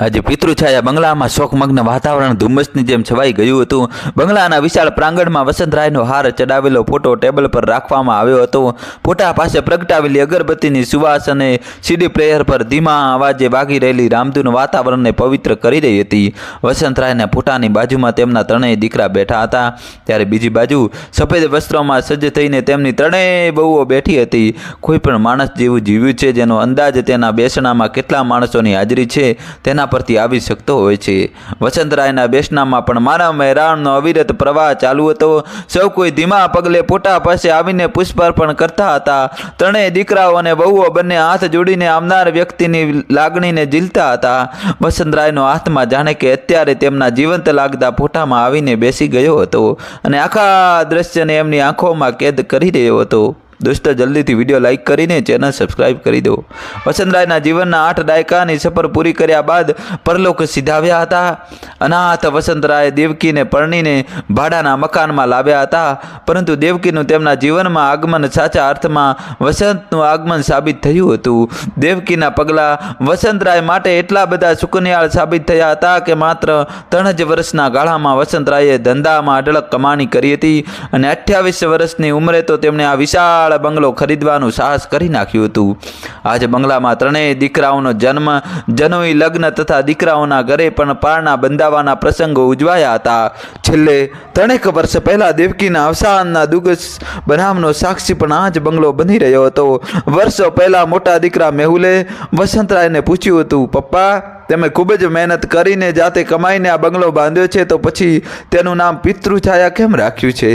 આજે પિતૃછાયા બંગલામાં શોકમગ્ન વાતાવરણ ધુમ્મસની જેમ છવાઈ ગયું હતું. બંગલાના વિશાળ પ્રાંગણમાં વસંતરાયનો હાર ચડાવેલો ફોટો ટેબલ પર રાખવામાં આવ્યો હતો. ફોટા પાસે પ્રગટાવેલી અગરબત્તીની સુવાસ અને સીડી પ્લેયર પર ધીમા અવાજે વાગી રહેલી રામધૂન વાતાવરણને પવિત્ર કરી રહી હતી. વસંતરાયના ફોટાની બાજુમાં તેમના ત્રણેય દીકરા બેઠા હતા. ત્યારે બીજી બાજુ સફેદ વસ્ત્રોમાં સજ્જ થઈને તેમની ત્રણેય બહુઓ બેઠી હતી. કોઈ પણ માણસ જેવું જીવ્યું છે, જેનો અંદાજ તેના બેસણામાં કેટલા માણસોની હાજરી છે, તેના પરથી આવી શકતો હોય છે. વસંતરાયના બેસનામાં પણ મારા મહેરાણનો અવિરત પ્રવાહ ચાલુ હતો. સૌ કોઈ ધીમા પગલે પોટા પાસે આવીને પુષ્પાર્પણ કરતા હતા. ત્રણેય દીકરાઓ અને બહુઓ બંને હાથ જોડીને આવનાર વ્યક્તિની લાગણીને ઝીલતા હતા. વસંતરાયનો હાથમાં જાણે કે અત્યારે તેમના જીવંત લાગતા ફોટામાં આવીને બેસી ગયો હતો અને આખા દ્રશ્યને એમની આંખોમાં કેદ કરી રહ્યો હતો. દોસ્તો, જલ્દીથી વીડિયો લાઇક કરીને ચેનલ સબસ્ક્રાઇબ કરી દો. વસંતરાયના જીવનના આઠ દાયકાની સફર પૂરી કર્યા બાદ પરલોક સિધાવ્યા હતા. અનાથ વસંતરાય દેવકીને પરણીને ભાડાના મકાનમાં લાવ્યા હતા. પરંતુ દેવકીનું તેમના જીવનમાં આગમન સાચા અર્થમાં વસંતનું આગમન સાબિત થયું હતું. દેવકીના પગલાં વસંતરાય માટે એટલા બધા સુકન્યાળ સાબિત થયા હતા કે માત્ર ત્રણ જ વર્ષના ગાળામાં વસંતરાયે ધંધામાં અઢળક કમાણી કરી હતી. અને અઠ્યાવીસ વર્ષની ઉંમરે તો તેમણે આ વિશાળ બંગલો ખરીદવાનું સાહસ કરી નાખ્યું હતું. આજે બંગલામાં ત્રણેય દીકરાઓનો જન્મ, જનોઈ લગ્ન તથા દીકરાઓના ઘરે પણ પારણા બંધાવાના પ્રસંગો ઉજવાયા હતા. છેલ્લે ત્રણેક વર્ષ પહેલાં દેવકીના અવસાનના દુગસ બનાવનો સાક્ષી પણ આ જ બંગલો બની રહ્યો હતો. વર્ષો પહેલાં મોટા દીકરા મેહુલે વસંતરાયને પૂછ્યું હતું, પપ્પા તમે ખૂબ જ મહેનત કરીને જાતે કમાઈને આ બંગલો બાંધ્યો છે, તો પછી તેનું નામ પિતૃછાયા કેમ રાખ્યું છે?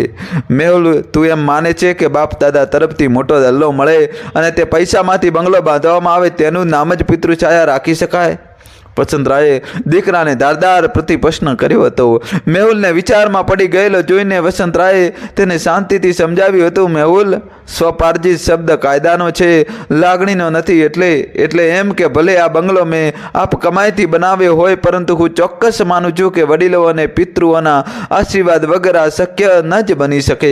મેહુલ, તું એમ માને છે કે બાપ દાદા તરફથી મોટો દલ્લો મળે અને તે પૈસામાંથી બંગલો બાંધવામાં આવે, તેનું નામ જ પિતૃછાયા રાખી શકાય? વસંતરાયે દીકરાને ધારદાર પ્રતિ પ્રશ્ન કર્યો હતો. મેહુલને વિચારમાં પડી ગયેલો જોઈને વસંતરાયે તેને શાંતિથી સમજાવ્યું હતું, મેહુલ સ્વપાર્જિત શબ્દ કાયદાનો છે, લાગણીનો નથી એટલે એટલે એમ કે ભલે આ બંગલો મેં આપ કમાઈથી બનાવ્યો હોય, પરંતુ હું ચોક્કસ માનું છું કે વડીલો અને પિતૃઓના આશીર્વાદ વગર આ શક્ય ન જ બની શકે.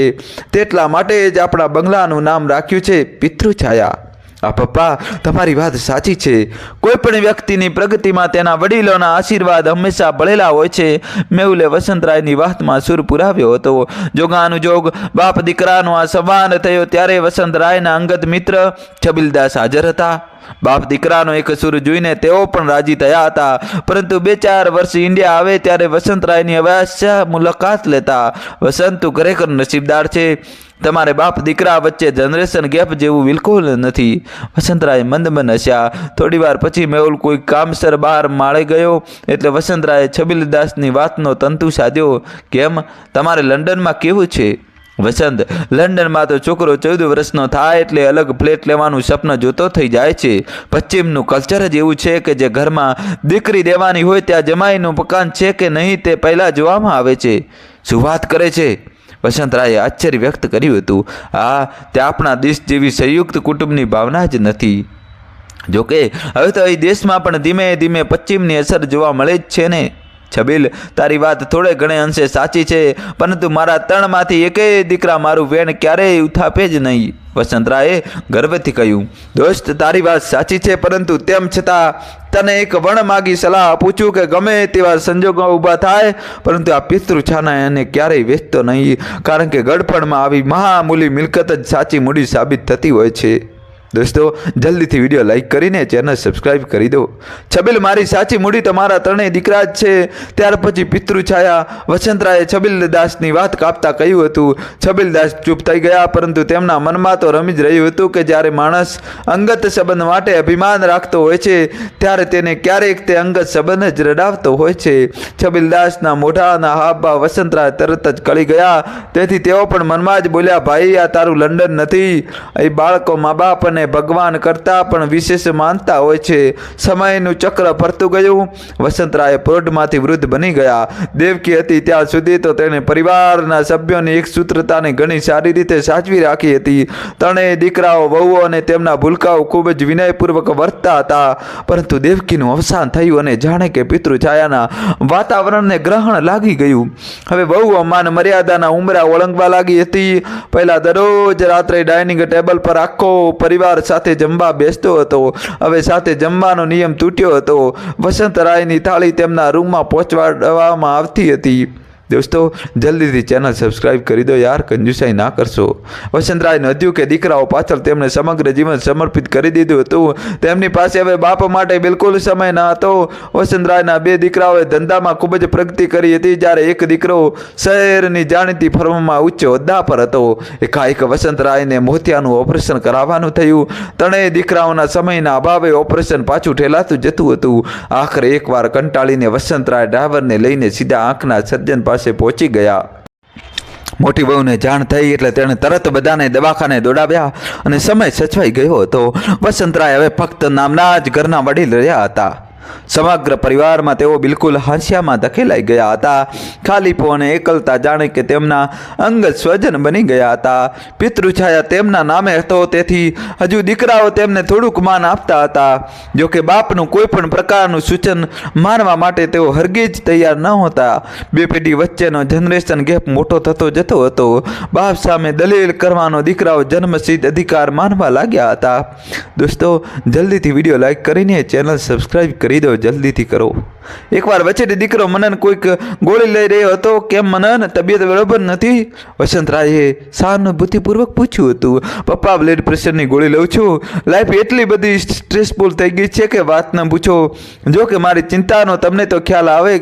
તેટલા માટે જ આપણા બંગલાનું નામ રાખ્યું છે, પિતૃછાયા. આ પપ્પા, તમારી વાત સાચી છે. કોઈ પણ વ્યક્તિની પ્રગતિમાં તેના વડીલોના આશીર્વાદ હંમેશા ભળેલા હોય છે. મેઉલે વસંતરાયની વાતમાં સુર પુરાવ્યો હતો. જોગાનુજોગ, બાપ દીકરાનો આ સંવાદ થયો ત્યારે વસંતરાયના અંગત મિત્ર છબીલદાસ હાજર હતા. બાપ દીકરાનો એક સુર જોઈને તેઓ પણ રાજી થયા હતા. પરંતુ બે ચાર વર્ષ ઇન્ડિયા આવે ત્યારે વસંતરાયની અવશ્ય મુલાકાત લેતા વસંત ખરેખર નસીબદાર છે. તમારે બાપ દીકરા વચ્ચે જનરેશન ગેપ જેવું બિલકુલ નથી. વસંતરાય મંદ મંદ હસ્યા. થોડી વાર પછી મેહુલ કોઈ કામસર બહાર માળે ગયો. એટલે વસંતરાયે છબીલદાસની વાતનો તંતુ સાધ્યો. કેમ? તમારે લંડનમાં કેવું છે? વસંત. લંડનમાં તો છોકરો ચૌદ વર્ષનો થાય એટલે અલગ ફ્લેટ લેવાનું સપન જોતો થઈ જાય છે. પશ્ચિમનું કલ્ચર જ એવું છે કે જે ઘરમાં દીકરી દેવાની હોય ત્યાં જમાઈનું મકાન છે કે નહીં તે પહેલાં જોવામાં આવે છે. શું વાત કરે છે? વસંતરાયે આશ્ચર્ય વ્યક્ત કર્યું હતું. આ તે આપણા દેશ જેવી સંયુક્ત કુટુંબની ભાવના જ નથી. જોકે હવે તો એ દેશમાં પણ ધીમે ધીમે પશ્ચિમની અસર જોવા મળે જ છે ને. છબીલ, તારી વાત થોડે ઘણે અંશે સાચી છે, પરંતુ મારા ત્રણમાંથી એકેય દીકરા મારું વેણ ક્યારેય ઉથાપે જ નહીં. વસંતરાયે ગર્વથી કહ્યું, દોસ્ત, તારી વાત સાચી છે, પરંતુ તેમ છતાં તને એક વણ માગી સલાહ આપું છું કે ગમે તેવા સંજોગો ઊભા થાય, પરંતુ આ પિતૃ છાના એને ક્યારેય વેચતો નહીં, કારણ કે ગડફણમાં આવી મહામૂલી મિલકત જ સાચી મૂડી સાબિત થતી હોય છે. દોસ્તો, જલ્દીથી વીડિયો લાઇક કરીને ચેનલ સબસ્ક્રાઇબ કરી દો. છબીલ મારી સાચી મૂડી તમારા ત્રણેય દીકરા જ છે. ત્યાર પછી પિતૃછાયા વસંતરાયે છબીલદાસની વાત કાપતા કહ્યું હતું. છબીલદાસ ચૂપ થઈ ગયા, પરંતુ તેમના મનમાં તો રમી જ રહ્યું હતું કે જ્યારે માણસ અંગત સંબંધ માટે અભિમાન રાખતો હોય છે, ત્યારે તેને ક્યારેક તે અંગત સંબંધ જ રડાવતો હોય છે. છબીલદાસના મોઢાના હાબા વસંતરાય તરત જ કળી ગયા. તેથી તેઓ પણ મનમાં જ બોલ્યા, ભાઈ, આ તારું લંડન નથી. અહીં બાળકો મા બાપ અને ભગવાન કરતાં પણ વિશેષ માનતા હોય છે. સમયનું ચક્ર ફરતું ગયું. વસંતરાય પ્રૌઢમાંથી વૃદ્ધ બની ગયા. દેવકી હતી ત્યાં સુધી તો તેણે પરિવારના સભ્યોની એક સૂત્રતાને ઘણી સારી રીતે સાચવી રાખી હતી. ત્રણેય દીકરાઓ, વહુઓ અને તેમના ભૂલકાઓ ખૂબ જ વિનયપૂર્વક વર્તતા હતા. પરંતુ દેવકીનું અવસાન થયું અને જાણે કે પિતૃ છાયાના વાતાવરણને ગ્રહણ લાગી ગયું. હવે વહુ માન મર્યાદાના ઉમરા ઓળંગવા લાગી હતી. પહેલા દરરોજ રાત્રે ડાઇનિંગ ટેબલ પર આખો પરિવાર પરિવાર સાથે જમવા બેસતો હતો. હવે સાથે જમવાનો નિયમ તૂટ્યો હતો. વસંતરાયની થાળી તેમના રૂમમાં પહોંચવાડવામાં આવતી હતી. દોસ્તો, જલ્દીથી ચેનલ સબસ્ક્રાઈબ કરી દો યાર, કંજુસાઈ ના કરશો. વસંતરાય નોંધ્યું કે દીકરાઓ પાછળ તેમણે સમગ્ર જીવન સમર્પિત કરી દીધું હતું. તેમની પાસે હવે બાપ માટે બિલકુલ સમય ન હતો. વસંતરાયના બે દીકરાઓએ ધંધામાં ખૂબ જ પ્રગતિ કરી હતી, જ્યારે એક દીકરો શહેરની જાણીતી ફર્મમાં ઉચ્ચ હોદ્દા પર હતો. એકાએક વસંતરાયને મોતિયાનું ઓપરેશન કરાવવાનું થયું. ત્રણેય દીકરાઓના સમયના અભાવે ઓપરેશન પાછું ઠેલાતું જતું હતું. આખરે એકવાર કંટાળીને વસંતરાય ડ્રાઈવરને લઈને સીધા આંખના સર્જન પાસે પહોંચી ગયા. મોટી બહુને જાણ થઈ એટલે તેણે તરત બધાને દવાખાને દોડાવ્યા અને સમય સચવાઈ ગયો હતો. વસંતરાય હવે ફક્ત નામના જ ઘરના વડીલ રહ્યા હતા. સમગ્ર પરિવારમાં તેઓ બિલકુલ હાંસિયામાં ધકેલાઈ ગયા હતા. ખાલીપો અને એકલતા જાણે કે તેમના અંગત સ્વજન બની ગયા હતા. પિતૃછાયા તેમના નામે હતો, તેથી હજુ દીકરાઓ તેમને થોડુંક માન આપતા હતા. જોકે બાપનું કોઈ પણ પ્રકારનું સૂચન માનવા માટે તેઓ હરગીજ તૈયાર ન હતા. બે પેઢી વચ્ચેનો જનરેશન ગેપ મોટો થતો જતો હતો. બાપ સામે દલીલ કરવાનો દીકરાઓ જન્મસિદ્ધ અધિકાર માનવા લાગ્યા હતા. દોસ્તો, જલ્દીથી વીડિયો લાઈક કરીને ચેનલ સબસ્ક્રાઈબ કરી દો જલ્દીથી કરો. એકવાર વચેટી દીકરો મનન કોઈક ગોળી લઈ રહ્યો હતો, કેમ મનન? તબિયત બરોબર નથી? વસંતરાયે સહાનુભૂતિપૂર્વક પૂછ્યું હતું, પપ્પા, બ્લડ પ્રેશરની ગોળી લઉં છું. લાઈફ એટલી બધી સ્ટ્રેસફુલ થઈ ગઈ છે કે વાત ન પૂછો. જો કે મારી ચિંતાનો તમને તો ખ્યાલ આવે,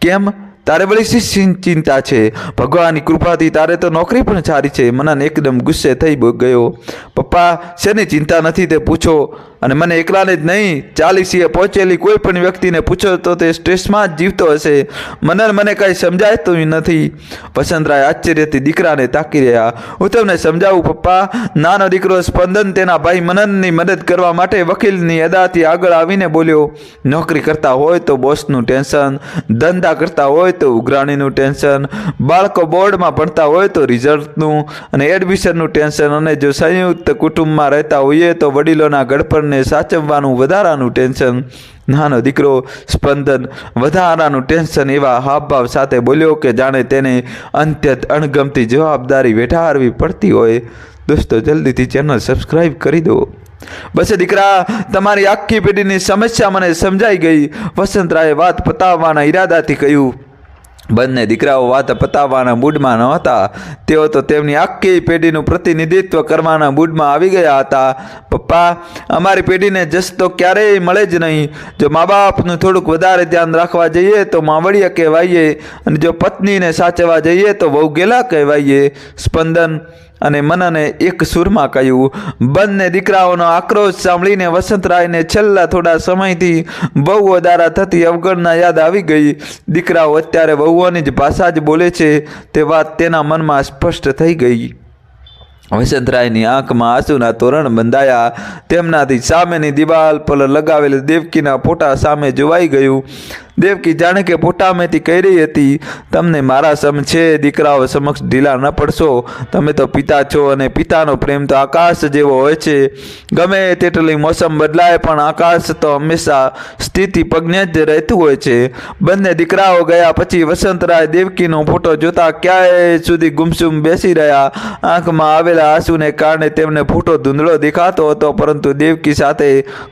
કેમ? તારે બળી શી ચિંતા છે. ભગવાનની કૃપાથી તારે તો નોકરી પણ સારી છે. મનન એકદમ ગુસ્સે થઈ ગયો. પપ્પા, શેની ચિંતા નથી તે પૂછો. અને મને એકલાને જ નહીં, ચાલીસીએ પહોંચેલી કોઈ પણ વ્યક્તિને પૂછો તો તે સ્ટ્રેસમાં જ જીવતો હશે. મનન મને કાંઈ સમજાતું નથી. વસંતરાય આશ્ચર્યથી દીકરાને તાકી રહ્યા. હું તમને સમજાવું, પપ્પા. નાનો દીકરો સ્પંદન તેના ભાઈ મનનની મદદ કરવા માટે વકીલની અદાથી આગળ આવીને બોલ્યો. નોકરી કરતા હોય તો બોસનું ટેન્શન, ધંધા કરતા હોય તો ઉઘરાણીનું ટેન્શન, બાળકો બોર્ડમાં ભણતા હોય તો રિઝલ્ટનું અને એડમિશનનું ટેન્શન અને જો સંયુક્ત કુટુંબમાં રહેતા હોઈએ તો વડીલોના ગડપણને સાચવવાનું વધારાનું ટેન્શન. નાનો દીકરો સ્પંદન, વધારાનું ટેન્શન એવા હાવભાવ સાથે બોલ્યો કે જાણે તેને અંત્યત અણગમતી જવાબદારી વેઠારવી પડતી હોય. દોસ્તો, જલ્દીથી ચેનલ સબસ્ક્રાઈબ કરી દો. બસ દીકરા, તમારી આખી પેઢીની સમસ્યા મને સમજાઈ ગઈ. વસંતરાયે વાત પતાવવાના ઈરાદાથી કહ્યું બંને દીકરાઓ વાત પતાવવાના મૂડમાં નહોતા તેઓ તો તેમની આખી પેઢીનું પ્રતિનિધિત્વ કરવાના મૂડમાં આવી ગયા હતા. પપ્પા, અમારી પેઢીને જસ તો ક્યારેય મળે જ નહીં. જો મા બાપનું થોડુંક વધારે ધ્યાન રાખવા જઈએ તો માવડિયા કહેવાઈએ અને જો પત્નીને સાચવવા જઈએ તો વહુ ગેલા કહેવાઈએ. સ્પંદન અને મનને એક સુરમાં કહ્યું, બંને દીકરાઓનો આક્રોશ સાંભળીને વસંતરાયને છેલ્લા થોડા સમયથી બહુ વધારા થતી અવગણના યાદ આવી ગઈ. દીકરાઓ અત્યારે વહુઓની જ ભાષા જ બોલે છે. તે વાત તેના મનમાં સ્પષ્ટ થઈ ગઈ. વસંતરાયની આંખમાં આંસુના તોરણ બંધાયા. તેમનાથી સામેની દિવાલ પર લગાવેલ દેવકીના ફોટા સામે જોવાઈ ગયું. દેવકી જાણે કે ફોટામેથી કહી રહી હતી. તમને મારા સમ છે, દીકરાઓ સમક્ષ ઢીલા ન પડશો. તમે તો પિતા છો અને પિતાનો પ્રેમ તો આકાશ જેવો હોય છે. ગમે તેટલી મોસમ બદલાય, પણ આકાશ તો હંમેશા સ્થિતિ પગને જ રહેતું હોય છે. બંને દીકરાઓ ગયા પછી વસંતરાય દેવકીનો ફોટો જોતા ક્યાંય સુધી ગુમસુમ બેસી રહ્યા. આંખમાં આવેલા આંસુને કારણે તેમને ફૂટો ધૂંધળો દેખાતો હતો, પરંતુ દેવકી સાથે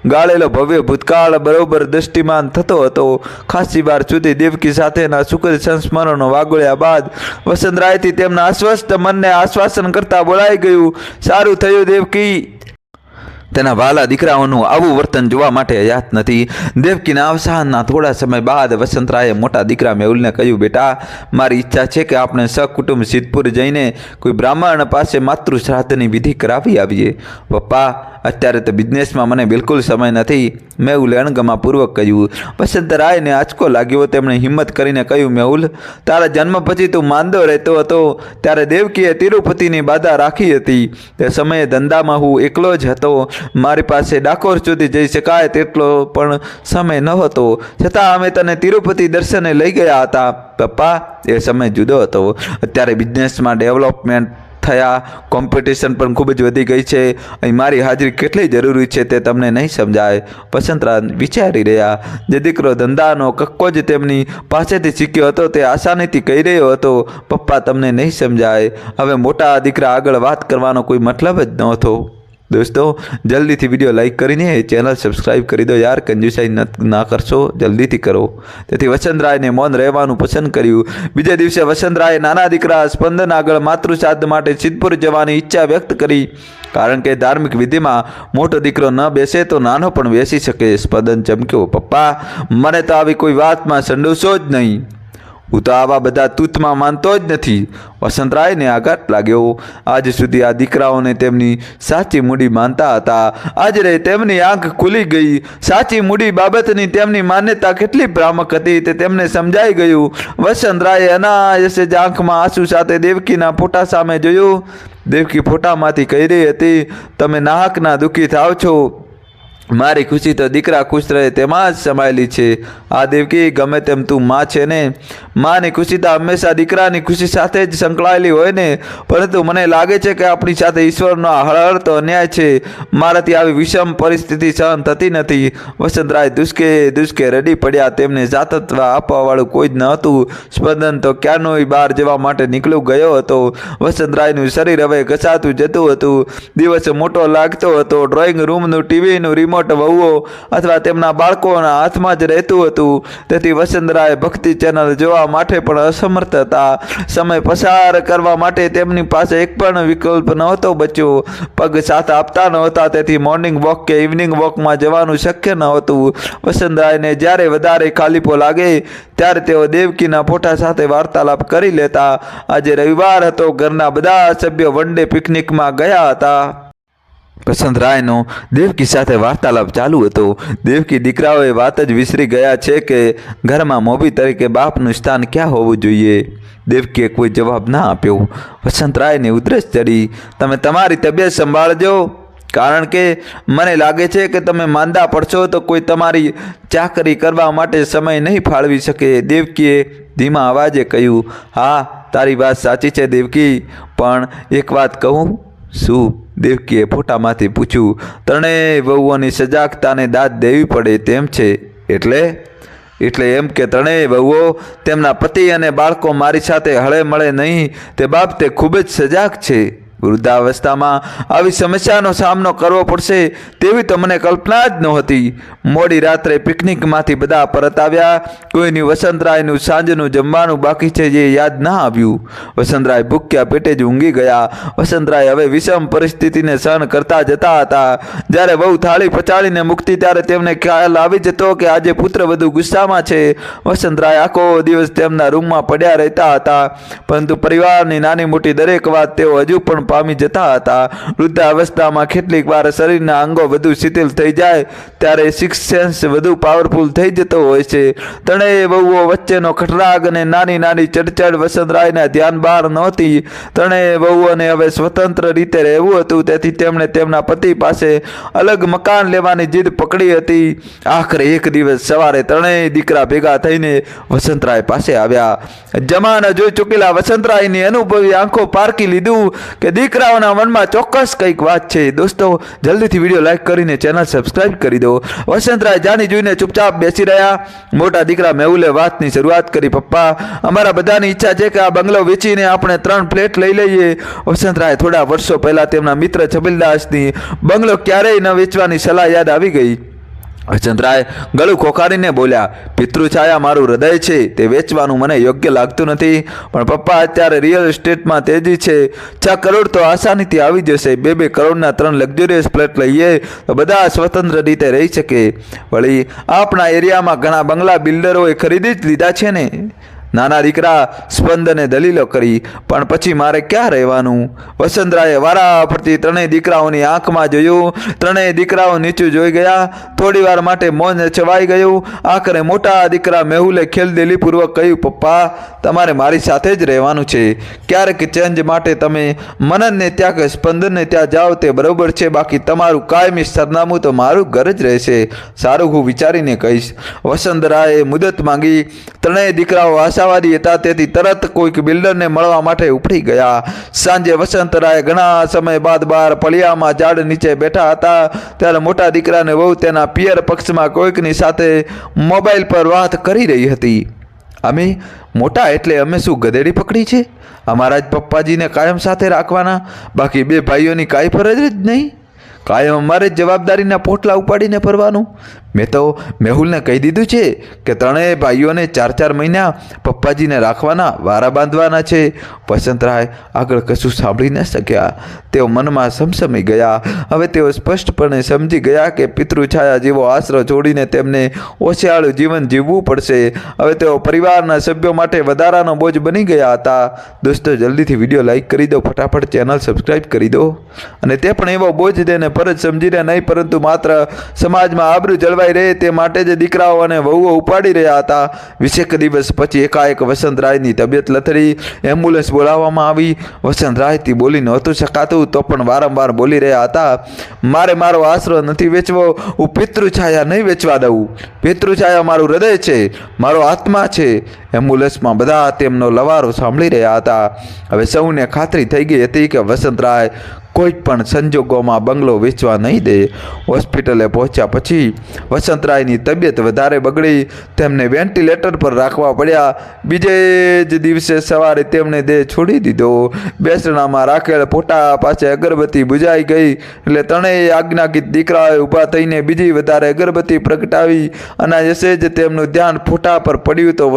ગાળેલો ભવ્ય ભૂતકાળ બરોબર દૃષ્ટિમાન થતો હતો. ખાસી વાર સુધી દેવકી સાથેના સુખદ સંસ્મરણો વાગોળ્યા બાદ વસંતરાયથી તેમના અસ્વસ્થ મનને આશ્વાસન કરતા બોલાઈ ગયું. સારું થયું દેવકી. તેના વાલા દીકરાઓનું આવું વર્તન જોવા માટે હયાત નથી. દેવકીના અવસાનના થોડા સમય બાદ વસંતરાયે મોટા દીકરા મેહુલને કહ્યું, બેટા, મારી ઈચ્છા છે કે આપણે સહકુટુંબ સિદ્ધપુર જઈને કોઈ બ્રાહ્મણ પાસે માતૃ શ્રાદ્ધની વિધિ કરાવી આવીએ. પપ્પા, અત્યારે તો બિઝનેસમાં મને બિલકુલ સમય નથી, મેહુલે અણગમાપૂર્વક કહ્યું. વસંતરાયને આંચકો લાગ્યો, તેમણે હિંમત કરીને કહ્યું, મેહુલ, તારા જન્મ પછી તું માંદો રહેતો હતો, ત્યારે દેવકીએ તિરુપતિની બાધા રાખી હતી. તે સમયે ધંધામાં હું એકલો જ હતો. મારી પાસે ડાકોર સુધી જઈ શકાય તેટલો પણ સમય ન હતો. છતાં અમે તને તિરુપતિ દર્શને લઈ ગયા હતા. પપ્પા, એ સમય જુદો હતો. અત્યારે બિઝનેસમાં ડેવલપમેન્ટ થયા. કોમ્પિટિશન પણ ખૂબ જ વધી ગઈ છે. અહીં મારી હાજરી કેટલી જરૂરી છે તે તમને નહીં સમજાય. વસંતરાજ વિચારી રહ્યા. જે દીકરો ધંધાનો કક્કો જ તેમની પાસેથી શીખ્યો હતો તે આસાનીથી કહી રહ્યો હતો, પપ્પા, તમને નહીં સમજાય. હવે મોટા દીકરા આગળ વાત કરવાનો કોઈ મતલબ જ નહોતો. દોસ્તો, જલ્દીથી વીડિયો લાઇક કરીને ચેનલ સબસ્ક્રાઈબ કરી દો યાર, કંજુસાઈ ના કરશો, જલ્દીથી કરો. તેથી વસંતરાયને મૌન રહેવાનું પસંદ કર્યું. બીજે દિવસે વસંતરાયે નાના દીકરા સ્પંદન આગળ માતૃશ્રાદ્ધ માટે સિદ્ધપુર જવાની ઈચ્છા વ્યક્ત કરી. કારણ કે ધાર્મિક વિધિમાં મોટો દીકરો ન બેસે તો નાનો પણ બેસી શકે, સ્પંદન ચમક્યો, પપ્પા, મને તો આવી કોઈ વાતમાં સંડોશો જ નહીં. હું તો આવા બધા તૂથમાં માનતો જ નથી. વસંતરાયને આઘાત લાગ્યો. આજ સુધી આ દીકરાઓને તેમની સાચી મૂડી માનતા હતા. આજરે તેમની આંખ ખુલી ગઈ. સાચી મૂડી બાબતની તેમની માન્યતા કેટલી ભ્રામક હતી તે તેમને સમજાઈ ગયું. વસંતરાયે અનાયસે જ આંખમાં આંસુ સાથે દેવકીના ફોટા સામે જોયું. દેવકી ફોટામાંથી કહી રહી હતી, તમે નાહકના દુઃખી થાવ છો. મારી ખુશી તો દીકરા ખુશ રહે તેમાં જ સમાયેલી છે. આ દેવકી ગમે તેમ તું માં છે ને? માની ખુશી તો હંમેશા દીકરાની ખુશી સાથે જ સંકળાયેલી હોય ને? પરંતુ મને લાગે છે કે આપણી સાથે ઈશ્વરનો હળહળતો અન્યાય છે. મારાથી આવી વિષમ પરિસ્થિતિ સહન થતી નથી. વસંતરાય દુષ્કે દુષ્કે રડી પડ્યા. તેમને જાતત્વ આપવાવાળું કોઈ જ ન હતું. સ્પંદન તો ક્યાંનોય બહાર જવા માટે નીકળું ગયો હતો. વસંતરાયનું શરીર હવે ઘસાતું જતું હતું. દિવસ મોટો લાગતો હતો. ડ્રોઈંગ રૂમનું ટીવીનું રિમોટ વહુઓ અથવા તેમના બાળકોના હાથમાં જ રહેતું હતું. તેથી વસંતરાય ભક્તિ ચેનલ જોવા માટે પણ અસમર્થ હતા. સમય પસાર કરવા માટે તેમની પાસે એક પણ વિકલ્પ નહોતો બચ્યો. પગ સાથ આપતા નહોતા, તેથી મોર્નિંગ વોક કે ઇવનિંગ વોકમાં જવાનું શક્ય નહોતું. વસંતરાયને જ્યારે વધારે ખાલીપો લાગે, ત્યારે તેઓ દેવકીના ફોટા સાથે વાર્તાલાપ કરી લેતા. આજે રવિવાર હતો, ઘરના બધા સભ્યો વન ડે પિકનિકમાં ગયા હતા. વસંતરાયનો દેવકી સાથે વાર્તાલાપ ચાલુ હતો. દેવકી દીકરાઓએ વાત જ વિસરી ગયા છે કે ઘરમાં મોભી તરીકે બાપનું સ્થાન ક્યાં હોવું જોઈએ? દેવકીએ કોઈ જવાબ ના આપ્યો. વસંતરાયને ઉધરસ ચડી. તમે તમારી તબિયત સંભાળજો. કારણ કે મને લાગે છે કે તમે માંદા પડશો તો કોઈ તમારી ચાકરી કરવા માટે સમય નહીં ફાળવી શકે. દેવકીએ ધીમા અવાજે કહ્યું, હા, તારી વાત સાચી છે દેવકી, પણ એક વાત કહું, શું દેવકીએ ફોટામાંથી પૂછ્યું ત્રણેય વહુઓની સજાગતાને દાદ દેવી પડે તેમ છે? એટલે? એટલે એમ કે ત્રણેય વહુઓ, તેમના પતિ અને બાળકો મારી સાથે હળે મળે નહીં, તે બાબતે ખૂબ જ સજાગ છે. વૃદ્ધાવસ્થામાં આવી સમસ્યાનો સામનો કરવો પડશે તેવી તો મને કલ્પના જ નહોતી મોડી રાત્રે પિકનિકમાંથી બધા પરત આવ્યા. કોઈની વસંતરાયનું સાંજનું જમવાનું બાકી છે જે યાદ ના આવ્યું. વસંતરાય ભૂખ્યા પેટે જ ઊંઘી ગયા. વસંતરાય હવે વિષમ પરિસ્થિતિને સહન કરતા જતા હતા. જ્યારે બહુ થાળી પચાડીને મૂકતી ત્યારે તેમને ખ્યાલ આવી જતો કે આજે પુત્ર વધુ ગુસ્સામાં છે. વસંતરાય આખો દિવસ તેમના રૂમમાં પડ્યા રહેતા હતા. પરંતુ પરિવારની નાની મોટી દરેક વાત તેઓ હજુ પણ પામી જતા હતા. વૃદ્ધાવસ્થામાં કેટલીક વાર શરીરના અંગો વધુ શિથિલ થઈ જાય, ત્યારે સિક્સ સેન્સ વધુ પાવરફુલ થઈ જતો હોય છે. ત્રણેય વહુઓ વચ્ચેનો ખટરાગ અને નાની નાની ચડચડ વસંતરાયના ધ્યાન બહાર નહોતી. ત્રણેય વહુઓને હવે સ્વતંત્ર રીતે રહેવું હતું, તેથી તેમણે તેમના પતિ પાસે અલગ મકાન લેવાની જીદ પકડી હતી. આખરે એક દિવસ સવારે ત્રણેય દીકરા ભેગા થઈને વસંતરાય પાસે આવ્યા. જમાના જોઈ ચૂકેલા વસંતરાયની અનુભવી આંખો પારખી લીધું કે દીકરાઓના મનમાં ચોક્કસ કંઈક વાત છે. દોસ્તો, જલ્દીથી વીડિયો લાઈક કરીને ચેનલ સબસ્ક્રાઇબ કરી દો. વસંતરાય જાણી જોઈને ચૂપચાપ બેસી રહ્યા. મોટા દીકરા મેહુલે વાતની શરૂઆત કરી, પપ્પા, અમારા બધાની ઈચ્છા છે કે આ બંગલો વેચીને આપણે ત્રણ પ્લેટ લઈ લઈએ. વસંતરાય થોડા વર્ષો પહેલાં તેમના મિત્ર છબીલદાસની બંગલો ક્યારેય ન વેચવાની સલાહ યાદ આવી ગઈ. વસંતરાય ગળું ખોખારીને બોલ્યા પિતૃછાયા મારું હૃદય છે, તે વેચવાનું મને યોગ્ય લાગતું નથી. પણ પપ્પા, અત્યારે રિયલ એસ્ટેટમાં તેજી છે. છ કરોડ તો આસાનીથી આવી જશે. બે બે કરોડના ત્રણ લક્ઝરિયસ ફ્લેટ લઈએ તો બધા સ્વતંત્ર રીતે રહી શકે. વળી આપણા એરિયામાં ઘણા બંગલા બિલ્ડરોએ ખરીદી જ લીધા છે ને? નાના દીકરા સ્પંદને દલીલો કરી, પણ પછી મારે ક્યાં રહેવાનું? વસંતરાયે વારા ફરતી ત્રણેય દીકરાઓની આંખમાં જોયું. ત્રણેય દીકરાઓ નીચું જોઈ ગયા. થોડી વાર માટે મૌન છવાઈ ગયું. આખરે મોટા દીકરા મેહુલે ખેલદિલીપૂર્વક કહ્યું, પપ્પા, તમારે મારી સાથે જ રહેવાનું છે. ક્યારેક ચેન્જ માટે તમે મનનને ત્યાં કે સ્પંદનને ત્યાં જાઓ તે બરાબર છે. બાકી તમારું કાયમી સરનામું તો મારું ઘર જ રહેશે. સારું, હું વિચારીને કહીશ. વસંતરાયે મુદત માંગી. ત્રણેય દીકરાઓ આશાવાદી હતા. તેથી તરત કોઈક બિલ્ડરને મળવા માટે ઉપડી ગયા. સાંજે વસંતરાય ઘણા સમય બાદ બહાર પળિયામાં ઝાડ નીચે બેઠા હતા. ત્યારે મોટા દીકરાને વહુ તેના પિયર પક્ષમાં કોઈકની સાથે મોબાઈલ પર વાત કરી રહી હતી. અમે મોટા એટલે અમે શું ગધેડી પકડી છે? અમારા જ પપ્પાજીને કાયમ સાથે રાખવાના? બાકી બે ભાઈઓની કાંઈ ફરજ જ નહીં. કાયમ અમારે જ જવાબદારીના પોટલા ઉપાડીને ફરવાનું. મેં તો મેહુલને કહી દીધું છે કે ત્રણેય ભાઈઓને ચાર ચાર મહિના પપ્પાજીને રાખવાના વારા બાંધવાના છે. વસંતરાય આગળ કશું સાંભળી ન શક્યા. તેઓ મનમાં સમસમી ગયા. હવે તેઓ સ્પષ્ટપણે સમજી ગયા કે પિતૃછાયા જેવો આશરો છોડીને તેમને ઓછિયાળું જીવન જીવવું પડશે. હવે તેઓ પરિવારના સભ્યો માટે વધારાનો બોજ બની ગયા હતા. દોસ્તો, જલ્દીથી વીડિયો લાઈક કરી દો. ફટાફટ ચેનલ સબસ્ક્રાઈબ કરી દો. અને તે પણ એવો બોજ તેને ફરજ સમજીને નહીં, પરંતુ માત્ર સમાજમાં આબરૂ જળવાઈ રહે તે માટે જ દીકરાઓ અને વહુઓ ઉપાડી રહ્યા હતા. વીસેક દિવસ પછી એકાએક વસંતરાયની તબિયત લથડી. એમ્બ્યુલન્સ બોલાવવામાં આવી. વસંતરાયથી બોલી નહોતું શકાતું તો પણ વારંવાર બોલી રહ્યા હતા. મારે મારો આશરો નથી વેચવો. હું પિતૃછાયા નહીં વેચવા દઉં. પિતૃછાયા મારું હૃદય છે. મારો આત્મા છે. એમ્બ્યુલન્સમાં બધા તેમનો લવારો સાંભળી રહ્યા હતા. હવે સૌને ખાતરી થઈ ગઈ હતી કે વસંતરાય કોઈ પણ સંજોગોમાં બંગલો વેચવા નહીં દે. હોસ્પિટલે પહોંચ્યા પછી વસંતરાયની તબિયત વધારે બગડી. તેમને વેન્ટિલેટર પર રાખવા પડ્યા. બીજે જ દિવસે સવારે તેમણે દેહ છોડી દીધો. બેસણામાં રાખેલ ફોટા પાસે અગરબત્તી બુજાઈ ગઈ. એટલે ત્રણેય આજ્ઞાગીત દીકરાઓએ ઊભા થઈને બીજી વધારે અગરબત્તી પ્રગટાવી. અને જશે જ તેમનું ધ્યાન ફોટા પર પડ્યું તો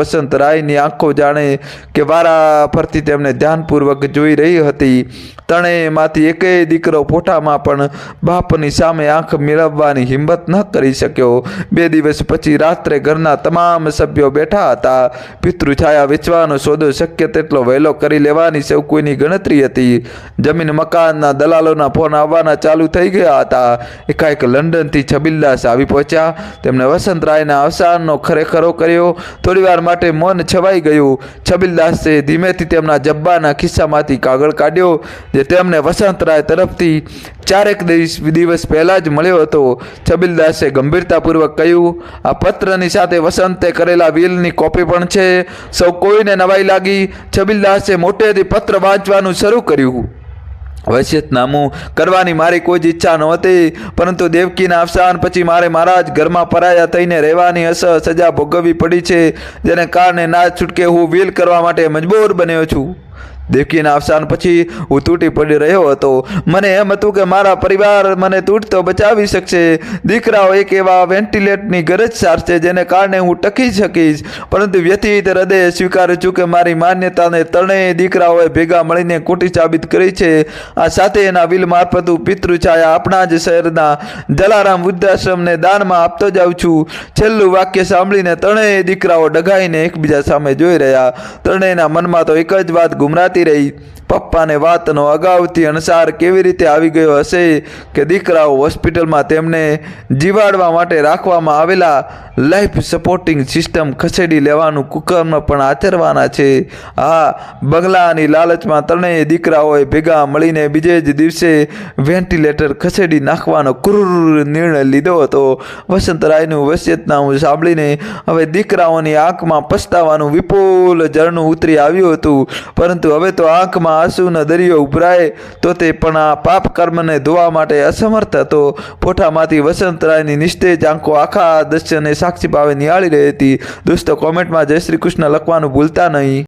વસંતરાયની આંખો જાણે કે વારા ફરતી તેમને ધ્યાનપૂર્વક જોઈ રહી હતી. ત્રણેયમાંથી એકેય દીકરો પોઠામાં પણ બાપની સામે આંખ મેળવવાની હિંમત ન કરી શક્યો. બે દિવસ પછી રાત્રે ઘરના તમામ સભ્યો બેઠા હતા. પિતૃછાયા વેચવાનો સોદો શક્ય તેટલો વહેલો કરી લેવાની સૌ કોઈની ગણતરી હતી. જમીન મકાનના દલાલોના ફોન આવવાના ચાલુ થઈ ગયા હતા. એકાએક લંડનથી છબીલદાસ આવી પહોંચ્યા. તેમણે વસંતરાયના અવસાનનો ખરેખરો કર્યો. થોડીવાર માટે મૌન છવાઈ ગયું. છબીલદાસે ધીમેથી તેમના જબ્બાના ખિસ્સામાંથી કાગળ કાઢ્યો. જે તેમને વસંતરાય તરફથી ચારેક દિવસ દિવસ પહેલાં જ મળ્યો હતો. છબીલદાસે ગંભીરતાપૂર્વક કહ્યું, આ પત્રની સાથે વસંતે કરેલા વિલની કોપી પણ છે. સૌ કોઈને નવાઈ લાગી. છબીલદાસે મોટેથી પત્ર વાંચવાનું શરૂ કર્યું. વસિયતનામું કરવાની મારી કોઈ જ ઈચ્છા નહોતી, પરંતુ દેવકીના અવસાન પછી મારે મારા જ ઘરમાં પરાયા થઈને રહેવાની અસહ સજા ભોગવવી પડી છે. જેને કારણે ના છૂટકે હું વીલ કરવા માટે મજબૂર બન્યો છું. દેવકીના અવસાન પછી હું તૂટી પડી રહ્યો હતો. મને એમ હતું કે મારા પરિવાર મને તૂટતો બચાવી શકશે. દીકરાઓ એક એવા વેન્ટિલેટની ગરજ સારશે જેને કારણે હું ટકી શકીશ. પરંતુ વ્યથિત હૃદયે સ્વીકારું છું કે મારી માન્યતાને ત્રણેય દીકરાઓએ ભેગા મળીને ખોટી સાબિત કરી છે. આ સાથે એના વિલ મારફત પિતૃછાયા આપણા જ શહેરના જલારામ વૃદ્ધાશ્રમને દાનમાં આપતો જાઉં છું. છેલ્લું વાક્ય સાંભળીને ત્રણેય દીકરાઓ ડગાઈને એકબીજા સામે જોઈ રહ્યા. ત્રણેયના મનમાં તો એક જ વાત ગુમરાતી રહી પપ્પાને વાતનો અગાઉથી અણસાર કેવી રીતે આવી ગયો હશે કે દીકરાઓ હોસ્પિટલમાં તેમને જીવાડવા માટે રાખવામાં આવેલા લાઈફ સપોર્ટિંગ સિસ્ટમ ખસેડી લેવાનું કુકર્મ પણ આચરવાના છે. આ બંગલાની લાલચમાં ત્રણેય દીકરાઓએ ભેગા મળીને બીજે જ દિવસે વેન્ટિલેટર ખસેડી નાખવાનો ક્રૂર નિર્ણય લીધો હતો. વસંતરાયનું વસિયતનામું સાંભળીને હવે દીકરાઓની આંખમાં પસ્તાવાનું વિપુલ ઝરણું ઉતરી આવ્યું હતું. પરંતુ હવે તો આંખમાં દરિયો ઉભરાય, તો તે પણ આ પાપ કર્મને ધોવા માટે અસમર્થ હતો. પોઠામાંથી વસંતરાયની નિસ્તેજ આંખો આખા દૃશ્યને સાક્ષી ભાવે નિહાળી રહી હતી. દોસ્તો, કોમેન્ટમાં જય શ્રી કૃષ્ણ લખવાનું ભૂલતા નહીં.